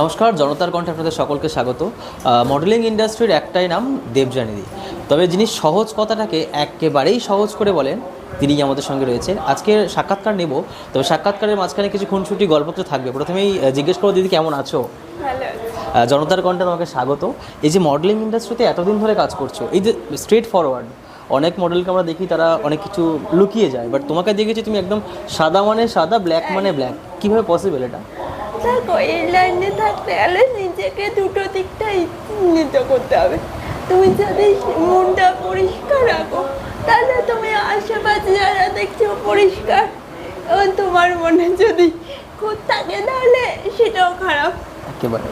নমস্কার জনতার কণ্ঠে আপনাদের সকলকে স্বাগত। মডেলিং ইন্ডাস্ট্রির একটাই নাম দেবজানিদি তবে যিনি সহজ কথাটাকে একেবারেই সহজ করে বলেন তিনি আমাদের সঙ্গে রয়েছেন। আজকে সাক্ষাৎকার নেব তবে সাক্ষাৎকারের মাঝখানে কিছু খুনসুটি গল্প তো থাকবে। প্রথমেই জিজ্ঞেস করো দিদি কেমন আছো? জনতার কণ্ঠে তোমাকে স্বাগত। এই যে মডেলিং ইন্ডাস্ট্রিতে এতদিন ধরে কাজ করছ এই যে স্ট্রেট ফরওয়ার্ড অনেক মডেলকে আমরা দেখি তারা অনেক কিছু লুকিয়ে যায়। বাট তোমাকে দেখেছি তুমি একদম সাদা মানে সাদা ব্ল্যাক মানে ব্ল্যাক কীভাবে পসিবল এটা? দেখো এই থাকতে গেলে নিজেকে দুটো দিকটাই চিহ্নিত করতে হবে। তুমি যদি মনটা পরিষ্কার রাখো, তাহলে তুমি আশেপাশে যারা দেখছ পরিষ্কার, এবং তোমার মনে যদি খুব থাকে, তাহলে সেটাও খারাপ। একেবারে।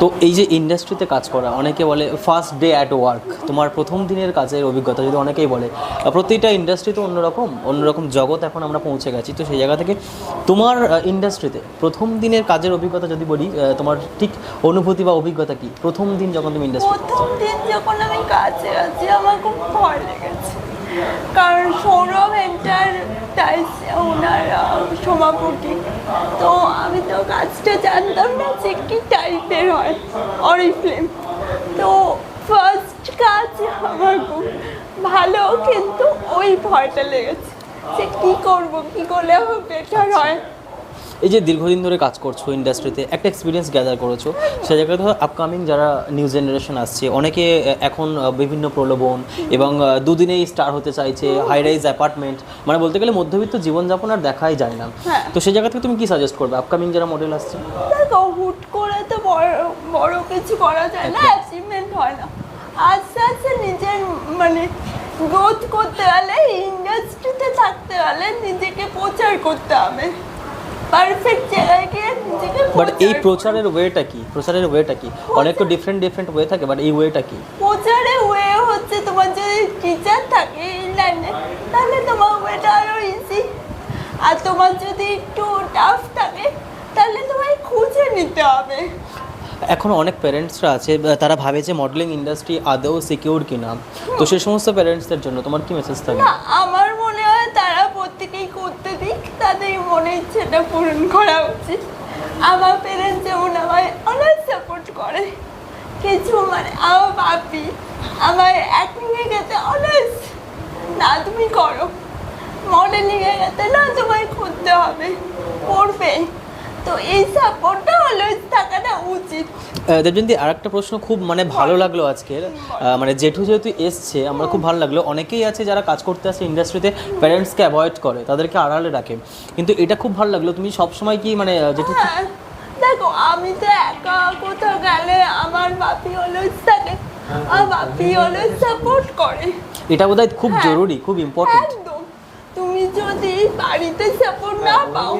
তো এই যে ইন্ডাস্ট্রিতে কাজ করা, অনেকে বলে ফার্স্ট ডে অ্যাট ওয়ার্ক তোমার প্রথম দিনের কাজের অভিজ্ঞতা, যদি অনেকেই বলে। প্রতিটা ইন্ডাস্ট্রি তো অন্যরকম অন্যরকম জগৎ এখন আমরা পৌঁছে গেছি, তো সেই জায়গা থেকে তোমার ইন্ডাস্ট্রিতে প্রথম দিনের কাজের অভিজ্ঞতা যদি বলি তোমার ঠিক অনুভূতি বা অভিজ্ঞতা কি? প্রথম দিন যখন তুমি ইন্ডাস্ট্রি প্রথম দিন যখন আমি কাজে আছি, আমার খুব ভয় লেগেছে। কারণ সৌরভ এন্টার টাইস ওনার সভাপতি। তো আমি তো কাজটা জানতাম না যে কী টাইপের হয় অরিফ্লেম তো ফার্স্ট কাজ আমার খুব ভালো কিন্তু ওই ভয়টা লেগেছে যে কী করব, কী করলে আমার বেটার হয়। এই যে দীর্ঘদিন ধরে কাজ করছ ইন্ডাস্ট্রিতে একটা এক্সপিরিয়েন্স গ্যাদার করেছ সে জায়গায় ধরো আপকামিং যারা নিউ জেনারেশন আসছে অনেকে এখন বিভিন্ন প্রলোভন এবং দুদিনেই স্টার হতে চাইছে হাই রাইজ অ্যাপার্টমেন্ট মানে বলতে গেলে মধ্যবিত্ত জীবনযাপন আর দেখাই যায় না। হ্যাঁ। তো সেই জায়গা থেকে তুমি কি সাজেস্ট করবে? আপকামিং যারা মডেল আসছে? হুট করে তো বড় বড় কিছু করা যায় না অ্যাচিভমেন্ট হয় না। আস্তে আস্তে নিজের মানে গ্রোথ করতে হলে ইন্ডাস্ট্রিতে থাকতে হলে নিজেকে প্রচার করতে হবে। পারফেক্ট জায়গায় গিয়ে নিজেকে বাট এই প্রচারের ওয়েটা কি? প্রচারের ওয়েটা কি? অনেক তো ডিফারেন্ট ডিফারেন্ট ওয়ে থাকে বাট এই ওয়েটা কি? প্রচারে ওয়ে হচ্ছে তোমার যদি টিচার থাকে এই লাইনে তাহলে তোমার ওয়েটা আরও ইজি আর তোমার যদি একটু টাফ থাকে তাহলে তোমায় খুঁজে নিতে হবে। এখন অনেক প্যারেন্টসরা আছে তারা ভাবে যে মডেলিং ইন্ডাস্ট্রি আদৌ সিকিউর কিনা। তো সেই সমস্ত প্যারেন্টসদের জন্য তোমার কি মেসেজ থাকবে? আমার মনে হয় তারা প্রত্যেকেই করতে দিক মনে ইচ্ছেটা পূরণ করা উচিত। আমার প্যারেন্টস যেমন আমায় অনেক সাপোর্ট করে। কিছু মানে আমার বাপি আমার অ্যাক্টিংয়ে গেতে অনেক না, তুমি করো। মডেলিংয়ে গেতে না, তোমায় করতে হবে। পড়বে তো এই সাপোর্টটা থাকাটা উচিত দেবজন্তি আর একটা প্রশ্ন খুব মানে ভালো লাগল আজকের। মানে জেঠু যেহেতু এসছে আমরা খুব ভালো লাগল। অনেকেই আছে যারা কাজ করতে আসে ইন্ডাস্ট্রিতে প্যারেন্টসকে অ্যাভয়েড করে তাদেরকে আড়ালে রাখে কিন্তু এটা খুব ভালো লাগল তুমি সবসময় কি মানে জেঠু হ্যাঁ দেখো আমি তো একা কোথাও গেলে আমার বাপি অলওয়েজ থাকে। আর বাপি অলওয়েজ সাপোর্ট করে। এটা বোধহয় খুব হ্যাঁ। জরুরি খুব ইম্পর্টেন্ট তুমি যদি বাড়িতে সাপোর্ট না পাও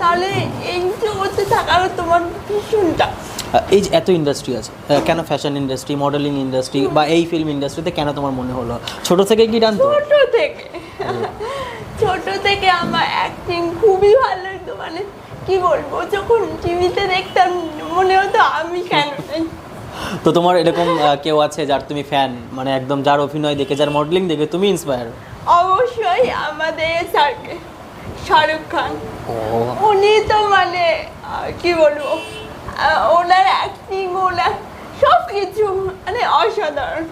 তাহলে এই জগতে থাকারও তোমার ভীষণটা এই যে এত ইন্ডাস্ট্রি আছে কেন ফ্যাশন ইন্ডাস্ট্রি মডেলিং ইন্ডাস্ট্রি বা এই ফিল্ম ইন্ডাস্ট্রিতে কেন তোমার মনে হলো? ছোট থেকে কি টানতো ছোট থেকে। ছোট থেকে আমার অ্যাক্টিং খুবই ভালো লাগতো মানে কি বলব যখন টিভিতে দেখতাম মনে হতো আমি কেন? তো তোমার এরকম কেউ আছে যার তুমি ফ্যান মানে একদম যার অভিনয় দেখে যার মডেলিং দেখে তুমি ইন্সপায়ার অবশ্যই আমাদের স্যারকে শাহরুখ খান। ও। উনি তো মানে কি বলব ওনার অ্যাক্টিং ওনার সব কিছু মানে অসাধারণ।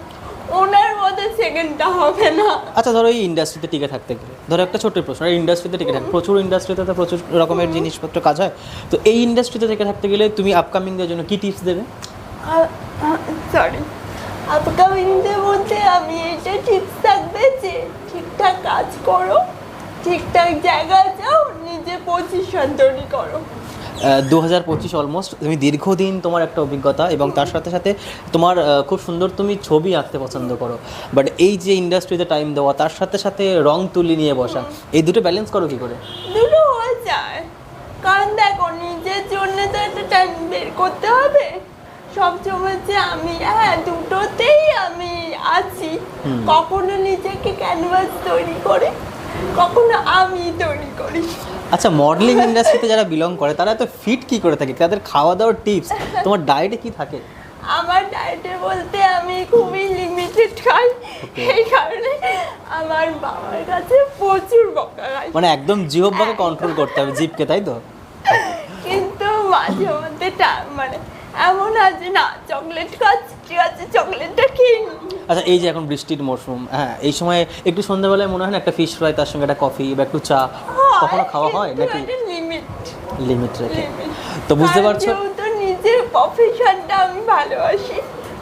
ওনার মধ্যে সেকেন্ডটা হবে না। আচ্ছা ধরো এই ইন্ডাস্ট্রিতে টিকে থাকতে গেলে। ধরো একটা ছোট্ট প্রশ্ন এই ইন্ডাস্ট্রিতে টিকে থাকতে প্রচুর ইন্ডাস্ট্রিতে তো প্রচুর রকমের জিনিসপত্র কাজ হয়। তো এই ইন্ডাস্ট্রিতে টিকে থাকতে গেলে তুমি আপকামিংদের জন্য কি টিপস দেবে? সরি আপকামিংদের মধ্যে আমি এটা টিপস থাকবে যে ঠিকঠাক কাজ করো ঠিকঠাক জায়গায় যাও নিজে পজিশন তৈরি করো। দু হাজার পঁচিশ অলমোস্ট তুমি দীর্ঘদিন তোমার একটা অভিজ্ঞতা এবং তার সাথে সাথে তোমার খুব সুন্দর তুমি ছবি আঁকতে পছন্দ করো। বাট এই যে ইন্ডাস্ট্রিতে টাইম দেওয়া তার সাথে সাথে রং তুলি নিয়ে বসা এই দুটো ব্যালেন্স করো কি করে? দুটো হয়ে যায়। কারণ দেখো নিজের জন্য তো একটা টাইম বের করতে হবে। সবসময় যে আমি হ্যাঁ দুটোতেই আমি আছি। কখনো নিজেকে ক্যানভাস তৈরি করি কখনো আমি তৈরি করি। আচ্ছা মডেলিং ইন্ডাস্ট্রিতে যারা বিলং করে তারা এত ফিট কি করে থাকে? তাদের খাওয়া দাওয়ার টিপস তোমার ডায়েটে কি থাকে? আমার ডায়েটে বলতে আমি খুবই লিমিটেড খাই। এই কারণে আমার বাবার কাছে প্রচুর বকা খাই। মানে একদম জিহব্বাকে কন্ট্রোল করতে হবে জিপকে তাই তো? কিন্তু মাঝে মধ্যে মানে এমন আছে না চকলেট খাচ্ছি ঠিক আছে চকলেটটা খেয়ে। আচ্ছা এই যে এখন বৃষ্টির মরশুম হ্যাঁ এই সময় একটু সন্ধ্যাবেলায় মনে হয় না একটা ফিশ ফ্রাই তার সঙ্গে একটা কফি বা একটু চা কখনো খাওয়া হয় নাকি? লিমিট লিমিট রেখে। তো বুঝতে পারছ? যেহেতু নিজের প্রফেশনটা আমি ভালোবাসি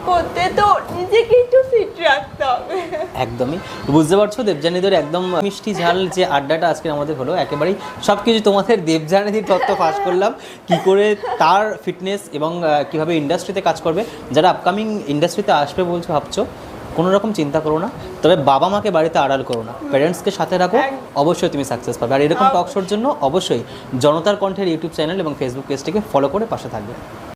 করতে তো নিজেকে একটু ফিট রাখতে হবে। একদমই। বুঝতে পারছ? দেবজানীদের একদম মিষ্টি ঝাল যে আড্ডাটা আজকে আমাদের হলো একেবারেই সব কিছু তোমাদের দেবজানীদির তত্ত্ব ফাঁস করলাম। কি করে তার ফিটনেস এবং কীভাবে ইন্ডাস্ট্রিতে কাজ করবে যারা আপকামিং ইন্ডাস্ট্রিতে আসবে বলছো ভাবছ? কোনো রকম চিন্তা করো না তবে বাবা মাকে বাড়িতে আড়াল করো না। প্যারেন্টসকে সাথে রাখো অবশ্যই তুমি সাকসেস পাবে। আর এরকম টক শোর জন্য অবশ্যই জনতার কণ্ঠের ইউটিউব চ্যানেল এবং ফেসবুক পেজটিকে ফলো করে পাশে থাকবে।